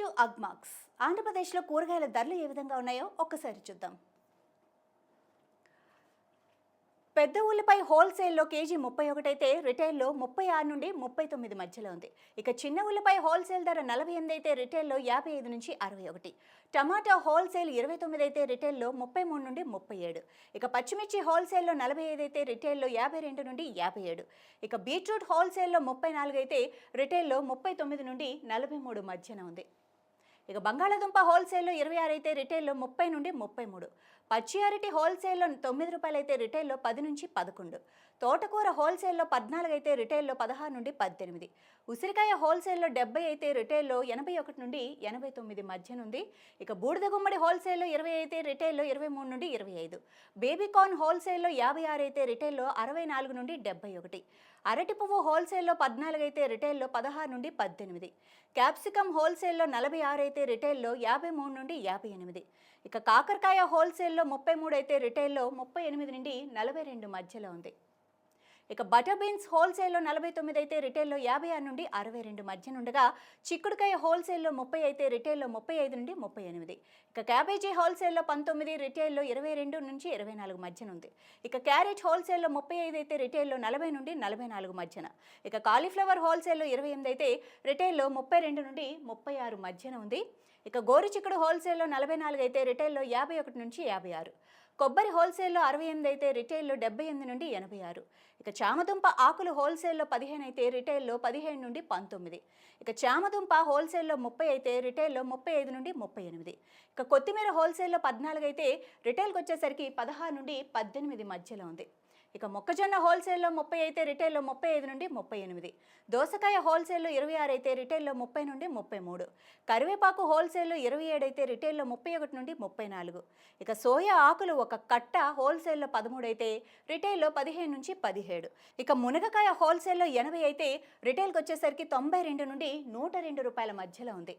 To Agmax ఆంధ్రప్రదేశ్లో కూరగాయల ధరలు ఏ విధంగా ఉన్నాయో ఒక్కసారి చూద్దాం. పెద్ద ఉల్లిపై హోల్సేల్లో కేజీ ముప్పై ఒకటి అయితే రిటైల్లో ముప్పై ఆరు నుండి ముప్పై తొమ్మిది మధ్యలో ఉంది. ఇక చిన్న ఉల్లిపై హోల్సేల్ ధర నలభై ఎనిమిది అయితే రిటైల్లో యాభై ఐదు నుంచి అరవై ఒకటి. టమాటా హోల్సేల్ ఇరవై తొమ్మిది అయితే రిటైల్లో ముప్పై మూడు నుండి ముప్పై ఏడు. ఇక పచ్చిమిర్చి హోల్సేల్లో నలభై ఐదు అయితే రిటైల్లో యాభై రెండు నుండి యాభై ఏడు. ఇక బీట్రూట్ హోల్సేల్లో ముప్పై నాలుగు అయితే రిటైల్లో ముప్పై తొమ్మిది నుండి నలభై మూడు మధ్యన ఉంది. ఇక బంగాళాదుంప హోల్సేల్లో ఇరవై ఆరు అయితే రిటైల్లో ముప్పై నుండి ముప్పై మూడు. పచ్చి అరటి హోల్సేల్లో తొమ్మిది రూపాయలు అయితే రిటైల్లో పది నుంచి పదకొండు. తోటకూర హోల్సేల్లో పద్నాలుగు అయితే రిటైల్లో పదహారు నుండి పద్దెనిమిది. ఉసిరికాయ హోల్సేల్లో డెబ్బై అయితే రిటైల్లో ఎనభై ఒకటి నుండి ఎనభై తొమ్మిది మధ్యనుంది ఇక బూడిద గుమ్మడి హోల్సేల్లో ఇరవై అయితే రిటైల్లో ఇరవై మూడు నుండి ఇరవై ఐదు. బేబీకార్న్ హోల్సేల్లో యాభై ఆరు అయితే రిటైల్లో అరవై నాలుగు నుండి డెబ్బై ఒకటి. అరటి పువ్వు హోల్సేల్లో పద్నాలుగు అయితే రిటైల్లో పదహారు నుండి పద్దెనిమిది. క్యాప్సికమ్ హోల్సేల్లో నలభై ఆరు అయితే రిటైల్లో యాభై మూడు నుండి యాభై ఎనిమిది. ఇక కాకరకాయ హోల్సేల్లో ముప్పై మూడు అయితే రిటైల్లో ముప్పై ఎనిమిది నుండి నలభై రెండు మధ్యలో ఉంది. ఇక బటర్ బీన్స్ హోల్సేల్లో నలభై తొమ్మిది అయితే రిటైల్లో యాభై ఆరు నుండి అరవై రెండు మధ్య నుండగా చిక్కుడుకాయ హోల్సేల్లో ముప్పై అయితే రిటైల్లో ముప్పై ఐదు నుండి ముప్పై ఎనిమిది. ఇక క్యాబేజీ హోల్సేల్లో పంతొమ్మిది రిటైల్లో ఇరవై రెండు నుంచి ఇరవై నాలుగు మధ్యన ఉంది. ఇక క్యారెట్ హోల్సేల్లో ముప్పై ఐదు అయితే రిటైల్లో నలభై నుండి నలభై నాలుగు మధ్యన. ఇక కాలీఫ్లవర్ హోల్సేల్లో ఇరవై ఎనిమిది అయితే రిటైల్లో ముప్పై రెండు నుండి ముప్పై ఆరు మధ్యన ఉంది. ఇక గోరుచిక్కుడు హోల్సేల్లో నలభై నాలుగు అయితే రిటైల్లో యాభై ఒకటి నుంచి యాభై ఆరు. కొబ్బరి హోల్సేల్లో అరవై ఎనిమిది అయితే రిటైల్లో డెబ్బై ఎనిమిది నుండి ఎనభై ఆరు. ఇక చామదుంప ఆకులు హోల్సేల్లో పదిహేను అయితే రిటైల్లో పదిహేను నుండి పంతొమ్మిది. ఇక చామదుంప హోల్సేల్లో ముప్పై అయితే రిటైల్లో ముప్పై ఐదు నుండి ముప్పై ఎనిమిది. ఇక కొత్తిమీర హోల్సేల్లో పద్నాలుగు అయితే రిటైల్కి వచ్చేసరికి పదహారు నుండి పద్దెనిమిది మధ్యలో ఉంది. ఇక మొక్కజొన్న హోల్సేల్లో ముప్పై అయితే రిటైల్లో ముప్పై ఐదు నుండి ముప్పై ఎనిమిది. దోసకాయ హోల్సేల్లో ఇరవై ఆరు అయితే రిటైల్లో ముప్పై నుండి ముప్పై మూడు. కరివేపాకు హోల్సేల్లో ఇరవై ఏడు అయితే రిటైల్లో ముప్పై ఒకటి నుండి ముప్పై నాలుగు. ఇక సోయా ఆకులు ఒక కట్ట హోల్సేల్లో పదమూడు అయితే రిటైల్లో పదిహేను నుంచి పదిహేడు. ఇక మునగకాయ హోల్సేల్లో ఎనభై అయితే రిటైల్కి వచ్చేసరికి తొంభై రెండు నుండి నూట రెండు రూపాయల మధ్యలో ఉంది.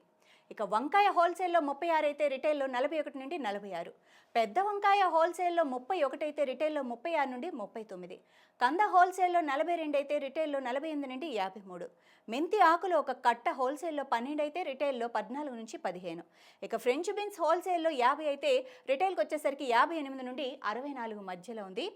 ఇక వంకాయ హోల్సేల్లో ముప్పై ఆరు అయితే రిటైల్లో నలభై ఒకటి నుండి నలభై ఆరు. పెద్ద వంకాయ హోల్సేల్లో ముప్పై ఒకటి అయితే రిటైల్లో ముప్పై ఆరు నుండి ముప్పై తొమ్మిది. కంద హోల్సేల్లో నలభై రెండు అయితే రిటైల్లో నలభై ఎనిమిది నుండి యాభై మూడు. మెంతి ఆకులు ఒక కట్ట హోల్సేల్లో పన్నెండు అయితే రిటైల్లో పద్నాలుగు నుంచి పదిహేను. ఇక ఫ్రెంచ్ బీన్స్ హోల్సేల్లో యాభై అయితే రిటైల్కి వచ్చేసరికి యాభై ఎనిమిది నుండి అరవై నాలుగు మధ్యలో ఉంది.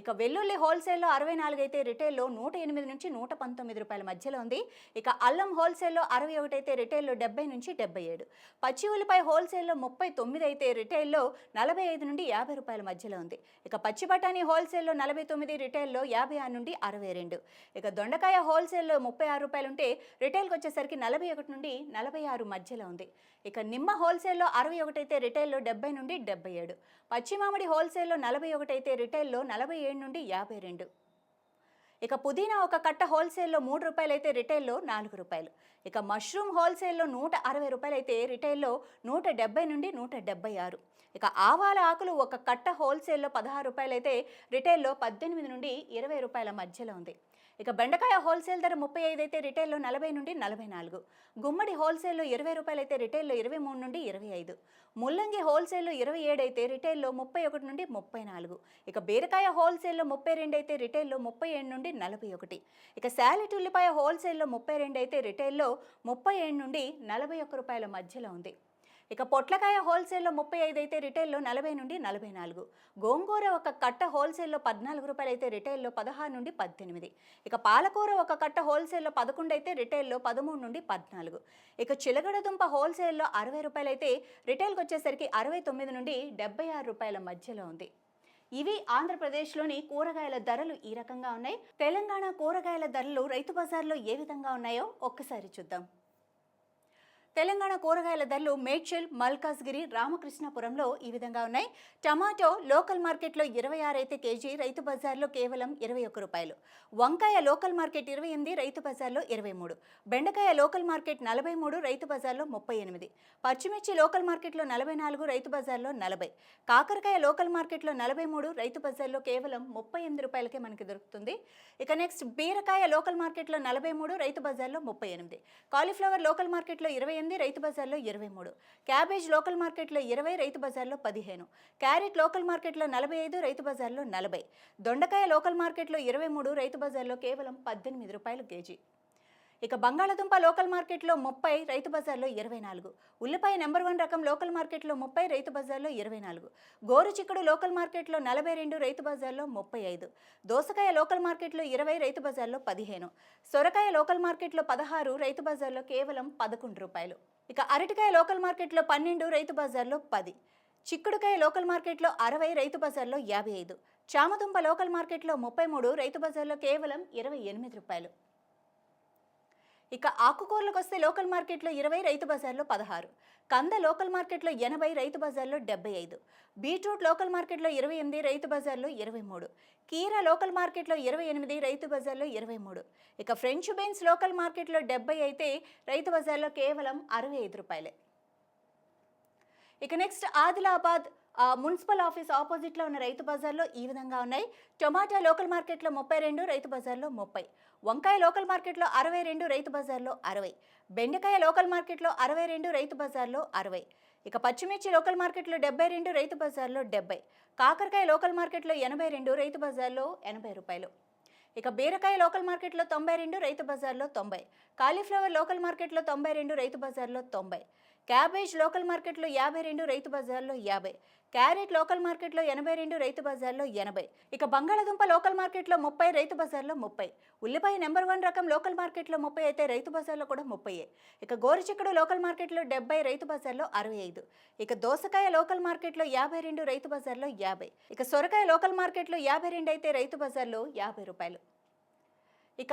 ఇక వెల్లుల్లి హోల్సేల్లో అరవై నాలుగు అయితే రిటైల్లో నూట ఎనిమిది నుంచి నూట పంతొమ్మిది రూపాయల మధ్యలో ఉంది. ఇక అల్లం హోల్సేల్లో అరవై ఒకటి అయితే రిటైల్లో డెబ్బై నుంచి డెబ్బై ఏడు. పచ్చి ఉల్లిపాయ హోల్సేల్లో ముప్పై తొమ్మిది అయితే రిటైల్లో నలభై ఐదు నుండి యాభై రూపాయల మధ్యలో ఉంది. ఇక పచ్చి బఠానీ హోల్సేల్లో నలభై తొమ్మిది రిటైల్లో యాభై ఆరు నుండి అరవై రెండు. ఇక దొండకాయ హోల్సేల్లో ముప్పై ఆరు రూపాయలు ఉంటే రిటైల్కి వచ్చేసరికి నలభై ఒకటి నుండి నలభై ఆరు మధ్యలో ఉంది. ఇక నిమ్మ హోల్సేల్లో అరవై ఒకటి అయితే రిటైల్లో డెబ్బై నుండి డెబ్బై ఏడు. పచ్చి మామిడి హోల్సేల్లో నలభై ఒకటి అయితే రిటైల్లో నలభై ఏడు నుండి యాభై రెండు. ఇక పుదీనా ఒక కట్ట హోల్సేల్లో మూడు రూపాయలు అయితే రిటైల్లో నాలుగు రూపాయలు. ఇక మష్రూమ్ హోల్సేల్లో నూట అరవై రూపాయలు అయితే రిటైల్లో నూట డెబ్బై నుండి నూట డెబ్బై ఆరు. ఇక ఆవాల ఆకులు ఒక కట్ట హోల్సేల్లో పదహారు రూపాయలు అయితే రిటైల్లో పద్దెనిమిది నుండి ఇరవై రూపాయల మధ్యలో ఉంది. ఇక బెండకాయ హోల్సేల్ ధర ముప్పై ఐదు అయితే రిటైల్లో నలభై నుండి నలభై నాలుగు. గుమ్మడి హోల్సేల్లో ఇరవై రూపాయలు అయితే రిటైల్లో ఇరవై మూడు నుండి ఇరవై ఐదు. ముల్లంగి హోల్సేల్లో ఇరవై ఏడు అయితే రిటైల్లో ముప్పై ఒకటి నుండి ముప్పై నాలుగు. ఇక బీరకాయ హోల్సేల్లో ముప్పై రెండు అయితే రిటైల్లో ముప్పై ఏడు నుండి నలభై ఒకటి. ఇక శాలిట్ ఉల్లిపాయ హోల్సేల్లో ముప్పై రెండు అయితే రిటైల్లో ముప్పై ఏడు నుండి నలభై ఒక్క రూపాయల మధ్యలో ఉంది. ఇక పొట్లకాయ హోల్సేల్లో ముప్పై ఐదు అయితే రిటైల్లో నలభై నుండి నలభై నాలుగు. గోంగూర ఒక కట్ట హోల్సేల్లో పద్నాలుగు రూపాయలు అయితే రిటైల్లో పదహారు నుండి పద్దెనిమిది. ఇక పాలకూర ఒక కట్ట హోల్సేల్లో పదకొండు అయితే రిటైల్లో పదమూడు నుండి పద్నాలుగు. ఇక చిలగడ దుంప హోల్సేల్లో అరవై రూపాయలు అయితే రిటైల్కి వచ్చేసరికి అరవై తొమ్మిది నుండి డెబ్బై ఆరు రూపాయల మధ్యలో ఉంది. ఇవి ఆంధ్రప్రదేశ్లోని కూరగాయల ధరలు ఈ రకంగా ఉన్నాయి. తెలంగాణ కూరగాయల ధరలు రైతు బజార్లో ఏ విధంగా ఉన్నాయో ఒక్కసారి చూద్దాం. తెలంగాణ కూరగాయల ధరలు మేడ్చల్ మల్కాజ్గిరి రామకృష్ణాపురంలో ఈ విధంగా ఉన్నాయి. టమాటో లోకల్ మార్కెట్లో ఇరవై ఆరు అయితే కేజీ రైతు బజార్లో కేవలం ఇరవై ఒక్క రూపాయలు. వంకాయ లోకల్ మార్కెట్ ఇరవై ఎనిమిది రైతు బజార్లో ఇరవై మూడు. బెండకాయ లోకల్ మార్కెట్ నలభై మూడు రైతు బజార్లో ముప్పై ఎనిమిది. పచ్చిమిర్చి లోకల్ మార్కెట్లో నలభై నాలుగు రైతు బజార్లో నలభై. కాకరకాయ లోకల్ మార్కెట్లో నలభై మూడు రైతు బజార్లో కేవలం ముప్పై ఎనిమిది రూపాయలకే మనకి దొరుకుతుంది. ఇక నెక్స్ట్ బీరకాయ లోకల్ మార్కెట్లో నలభై మూడు రైతు బజార్లో ముప్పై ఎనిమిది. కాలీఫ్లవర్ లోకల్ మార్కెట్లో ఇరవై ఎనిమిది రైతు బజార్లో ఇరవై మూడు. క్యాబేజ్ లోకల్ మార్కెట్లో ఇరవై రైతు బజార్లో పదిహేను. క్యారెట్ లోకల్ మార్కెట్లో నలభై ఐదు రైతు బజార్లో నలభై. దొండకాయ లోకల్ మార్కెట్లో ఇరవై మూడు రైతు బజార్లో కేవలం పద్దెనిమిది రూపాయలు కేజీ. ఇక బంగాళదుంప లోకల్ మార్కెట్లో ముప్పై రైతు బజార్లో ఇరవై నాలుగు. ఉల్లిపాయ నెంబర్ వన్ రకం లోకల్ మార్కెట్లో ముప్పై రైతు బజార్లో ఇరవై నాలుగు. గోరు చిక్కుడు లోకల్ మార్కెట్లో నలభై రెండు రైతు బజార్లో ముప్పై ఐదు. దోసకాయ లోకల్ మార్కెట్లో ఇరవై రైతు బజార్లో పదిహేను. సొరకాయ లోకల్ మార్కెట్లో పదహారు రైతు బజార్లో కేవలం పదకొండు రూపాయలు. ఇక అరటికాయ లోకల్ మార్కెట్లో పన్నెండు రైతు బజార్లో పది. చిక్కుడుకాయ లోకల్ మార్కెట్లో అరవై రైతు బజార్లో యాభై ఐదు. చామదుంప లోకల్ మార్కెట్లో ముప్పై మూడు రైతు బజార్లో కేవలం ఇరవై ఎనిమిది రూపాయలు. ఇక ఆకుకూరలకు వస్తే లోకల్ మార్కెట్లో ఇరవై రైతు బజార్లో పదహారు. కంద లోకల్ మార్కెట్లో ఎనభై రైతు బజార్లో డెబ్బై ఐదు. బీట్రూట్ లోకల్ మార్కెట్లో ఇరవై ఎనిమిది రైతు బజార్లో ఇరవై మూడు. కీరా లోకల్ మార్కెట్లో ఇరవై ఎనిమిది రైతు బజార్లో ఇరవై మూడు. ఇక ఫ్రెంచ్ బీన్స్ లోకల్ మార్కెట్లో డెబ్బై అయితే రైతు బజార్లో కేవలం అరవై ఐదు రూపాయలే. ఇక నెక్స్ట్ ఆదిలాబాద్ మున్సిపల్ ఆఫీస్ ఆపోజిట్లో ఉన్న రైతు బజార్లో ఈ విధంగా ఉన్నాయి. టొమాటో లోకల్ మార్కెట్లో ముప్పై రెండు రైతు బజార్లో ముప్పై. వంకాయ లోకల్ మార్కెట్లో అరవై రెండు రైతు బజార్లో అరవై. బెండకాయ లోకల్ మార్కెట్లో అరవై రెండు రైతు బజార్లో అరవై. ఇక పచ్చిమిర్చి లోకల్ మార్కెట్లో డెబ్బై రెండు రైతు బజార్లో డెబ్బై. కాకరకాయ లోకల్ మార్కెట్లో ఎనభై రెండు రైతు బజార్లో ఎనభై రూపాయలు. ఇక బీరకాయ లోకల్ మార్కెట్లో తొంభై రెండు రైతు బజార్లో తొంభై. కాలీఫ్లవర్ లోకల్ మార్కెట్లో తొంభై రెండు రైతు బజార్లో తొంభై. క్యాబేజ్ లోకల్ మార్కెట్లో యాభై రెండు రైతు బజార్లో యాభై. క్యారెట్ లోకల్ మార్కెట్లో ఎనభై రెండు రైతు బజార్లో ఎనభై. ఇక బంగాళాదుంప లోకల్ మార్కెట్లో ముప్పై రైతు బజార్లో ముప్పై. ఉల్లిపాయ నెంబర్ వన్ రకం లోకల్ మార్కెట్లో ముప్పై అయితే రైతు బజార్లో కూడా ముప్పైయే ఇక గోరుచిక్కుడు లోకల్ మార్కెట్లో డెబ్బై రైతు బజార్లో అరవై ఐదు. ఇక దోసకాయ లోకల్ మార్కెట్లో యాభై రెండు రైతు బజార్లో యాభై. ఇక సొరకాయ లోకల్ మార్కెట్లో యాభై రెండు అయితే రైతు బజార్లో యాభై రూపాయలు. ఇక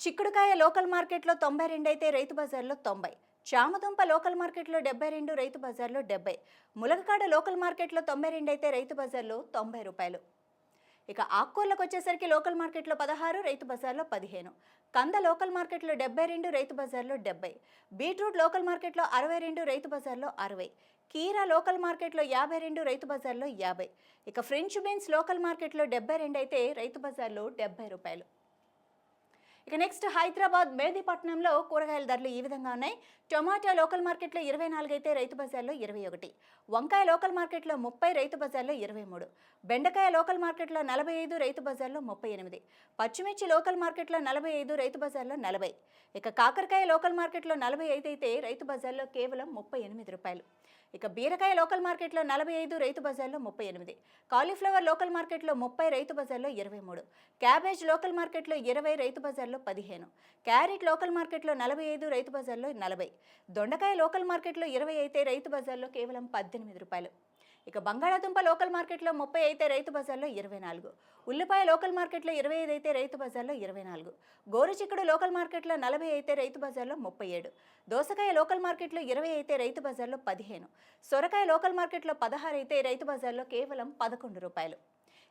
చిక్కుడుకాయ లోకల్ మార్కెట్లో తొంభై రెండు అయితే రైతు బజార్లో తొంభై. చామదుంప లోకల్ మార్కెట్లో డెబ్బై రెండు రైతు బజార్లో డెబ్బై. ములగకాడ లోకల్ మార్కెట్లో తొంభై రెండు అయితే రైతు బజార్లో తొంభై రూపాయలు. ఇక ఆకుకూరలకు వచ్చేసరికి లోకల్ మార్కెట్లో పదహారు రైతు బజార్లో పదిహేను. కంద లోకల్ మార్కెట్లో డెబ్బై రెండు రైతు బజార్లో డెబ్బై. బీట్రూట్ లోకల్ మార్కెట్లో అరవై రెండు రైతు బజార్లో అరవై. కీరా లోకల్ మార్కెట్లో యాభై రెండు రైతు బజార్లో యాభై. ఇక ఫ్రెంచ్ బీన్స్ లోకల్ మార్కెట్లో డెబ్బై రెండు అయితే రైతు బజార్లో డెబ్బై రూపాయలు. ఇక నెక్స్ట్ హైదరాబాద్ మేదీపట్నంలో కూరగాయల ధరలు ఈ విధంగా ఉన్నాయి. టొమాటో లోకల్ మార్కెట్లో ఇరవై నాలుగు అయితే రైతు బజార్లో ఇరవై ఒకటి. వంకాయ లోకల్ మార్కెట్లో ముప్పై రైతు బజార్లో ఇరవై మూడు. బెండకాయ లోకల్ మార్కెట్లో నలభై ఐదు రైతు బజార్లో ముప్పై ఎనిమిది. పచ్చిమిర్చి లోకల్ మార్కెట్లో నలభై ఐదు రైతు బజార్లో నలభై. ఇక కాకరకాయ లోకల్ మార్కెట్లో నలభై ఐదు అయితే రైతు బజార్లో కేవలం ముప్పై ఎనిమిది రూపాయలు. ఇక బీరకాయ లోకల్ మార్కెట్లో నలభై ఐదు రైతు బజార్లో ముప్పై ఎనిమిది. కాలీఫ్లవర్ లోకల్ మార్కెట్లో ముప్పై రైతు బజార్లో ఇరవై మూడు. క్యాబేజ్ లోకల్ మార్కెట్లో ఇరవై రైతు బజార్లో పదిహేను. క్యారెట్ లోకల్ మార్కెట్లో నలభై ఐదు రైతు బజార్లో నలభై. దొండకాయ లోకల్ మార్కెట్లో ఇరవై అయితే రైతు బజార్లో కేవలం పద్దెనిమిది రూపాయలు. ఇక బంగాళాదుంప లోకల్ మార్కెట్లో ముప్పై అయితే రైతు బజార్లో ఇరవై నాలుగు. ఉల్లిపాయ లోకల్ మార్కెట్లో ఇరవై ఐదు అయితే రైతు బజార్లో ఇరవై నాలుగు. గోరుచిక్కుడు లోకల్ మార్కెట్లో నలభై అయితే రైతు బజార్లో ముప్పై ఏడు. దోసకాయ లోకల్ మార్కెట్లో ఇరవై అయితే రైతు బజార్లో పదిహేను. సొరకాయ లోకల్ మార్కెట్లో పదహారు అయితే రైతు బజార్లో కేవలం పదకొండు రూపాయలు.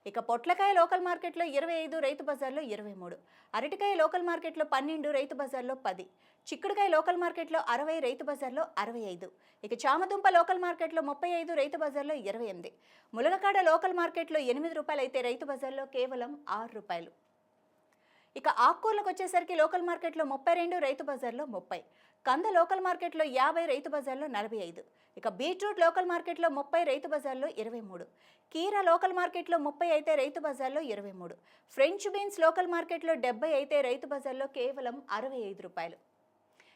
ఇక పొట్లకాయ లోకల్ మార్కెట్లో ఇరవై ఐదు రైతు బజార్లో ఇరవై మూడు. అరటికాయ లోకల్ మార్కెట్లో పన్నెండు రైతు బజార్లో పది. చిక్కుడుకాయ లోకల్ మార్కెట్లో అరవై రైతు బజార్లో అరవై ఐదు. ఇక చామదుంప లోకల్ మార్కెట్లో ముప్పై ఐదు రైతు బజార్లో ఇరవై ఎనిమిది. ములగకాడ లోకల్ మార్కెట్లో ఎనిమిది రూపాయలు అయితే రైతు బజార్లో కేవలం ఆరు రూపాయలు. ఇక ఆకుకూరలకు వచ్చేసరికి లోకల్ మార్కెట్లో ముప్పై రెండు రైతు బజార్లో ముప్పై. కంద లోకల్ మార్కెట్లో యాభై రైతు బజార్లో నలభై ఐదు. ఇక బీట్రూట్ లోకల్ మార్కెట్లో ముప్పై రైతు బజార్లో ఇరవై మూడు. కీరా లోకల్ మార్కెట్లో ముప్పై అయితే రైతు బజార్లో ఇరవై మూడు. ఫ్రెంచ్ బీన్స్ లోకల్ మార్కెట్లో డెబ్బై అయితే రైతు బజార్లో కేవలం అరవై ఐదు రూపాయలు.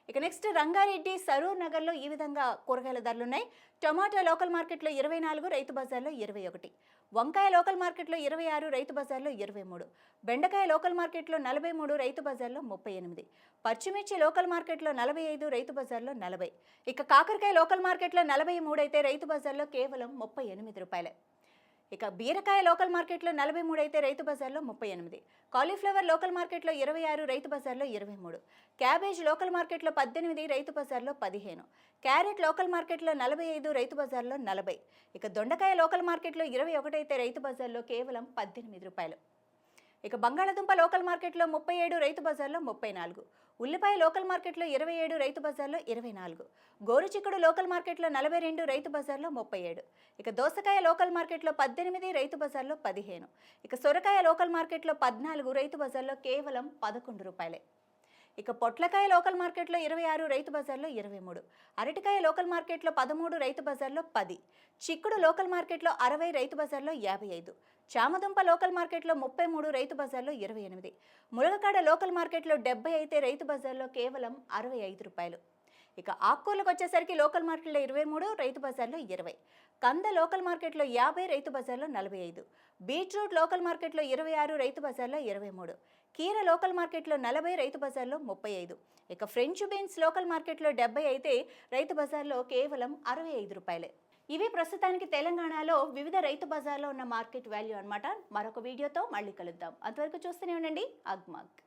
ఇక నెక్స్ట్ రంగారెడ్డి సరూర్ నగర్లో ఈ విధంగా కూరగాయల ధరలు ఉన్నాయి. టమాటా లోకల్ మార్కెట్లో ఇరవై నాలుగు రైతు బజార్లో ఇరవై ఒకటి. వంకాయ లోకల్ మార్కెట్లో ఇరవై ఆరు రైతు బజార్లో ఇరవై మూడు. బెండకాయ లోకల్ మార్కెట్లో నలభై మూడు రైతు బజార్లో ముప్పై ఎనిమిది. పచ్చిమిర్చి లోకల్ మార్కెట్లో నలభై ఐదు రైతు బజార్లో నలభై. ఇక కాకరకాయ లోకల్ మార్కెట్లో నలభై మూడు అయితే రైతు బజార్లో కేవలం ముప్పై ఎనిమిది రూపాయలే. ఇక బీరకాయ లోకల్ మార్కెట్లో నలభై మూడు అయితే రైతు బజార్లో ముప్పై ఎనిమిది. కాలీఫ్లవర్ లోకల్ మార్కెట్లో ఇరవై ఆరు రైతు బజార్లో ఇరవై మూడు. క్యాబేజ్ లోకల్ మార్కెట్లో పద్దెనిమిది రైతు బజార్లో పదిహేను. క్యారెట్ లోకల్ మార్కెట్లో నలభై ఐదు రైతు బజార్లో నలభై. ఇక దొండకాయ లోకల్ మార్కెట్లో ఇరవై ఒకటైతే రైతు బజార్లో కేవలం పద్దెనిమిది రూపాయలు. ఇక బంగాళాదుంప లోకల్ మార్కెట్లో ముప్పై ఏడు రైతు బజార్లో ముప్పై నాలుగు. ఉల్లిపాయ లోకల్ మార్కెట్లో ఇరవై ఏడు రైతు బజార్లో ఇరవై నాలుగు. గోరుచిక్కుడు లోకల్ మార్కెట్లో నలభై రెండు రైతు బజార్లో ముప్పై ఏడు. ఇక దోసకాయ లోకల్ మార్కెట్లో పద్దెనిమిది రైతు బజార్లో పదిహేను. ఇక సొరకాయ లోకల్ మార్కెట్లో పద్నాలుగు రైతు బజార్లో కేవలం పదకొండు రూపాయలే. ఇక పొట్లకాయ లోకల్ మార్కెట్లో ఇరవై ఆరు రైతు బజార్లో ఇరవై మూడు. అరటికాయ లోకల్ మార్కెట్లో పదమూడు రైతు బజార్లో పది. చిక్కుడు లోకల్ మార్కెట్లో అరవై రైతు బజార్లో యాభై ఐదు. చామదుంప లోకల్ మార్కెట్లో ముప్పై మూడు రైతు బజార్లో ఇరవై ఎనిమిది. మునగకాడ లోకల్ మార్కెట్లో డెబ్బై అయితే రైతు బజార్లో కేవలం అరవై ఐదు రూపాయలు. ఇక ఆకుకూరలకు వచ్చేసరికి లోకల్ మార్కెట్లో ఇరవై మూడు రైతు బజార్లో ఇరవై. కంద లోకల్ మార్కెట్లో యాభై రైతు బజార్లో నలభై ఐదు. బీట్రూట్ లోకల్ మార్కెట్లో ఇరవై ఆరు రైతు బజార్లో ఇరవై మూడు. కీర లోకల్ మార్కెట్లో నలభై రైతు బజార్లో ముప్పై ఐదు. ఇక ఫ్రెంచ్ బీన్స్ లోకల్ మార్కెట్లో డెబ్బై అయితే రైతు బజార్లో కేవలం అరవై ఐదు రూపాయలే. ఇవి ప్రస్తుతానికి తెలంగాణలో వివిధ రైతు బజార్లో ఉన్న మార్కెట్ వాల్యూ అనమాట మరొక వీడియోతో మళ్ళీ కలుద్దాం. అంతవరకు చూస్తూనే ఉండండి. అగ్మగ్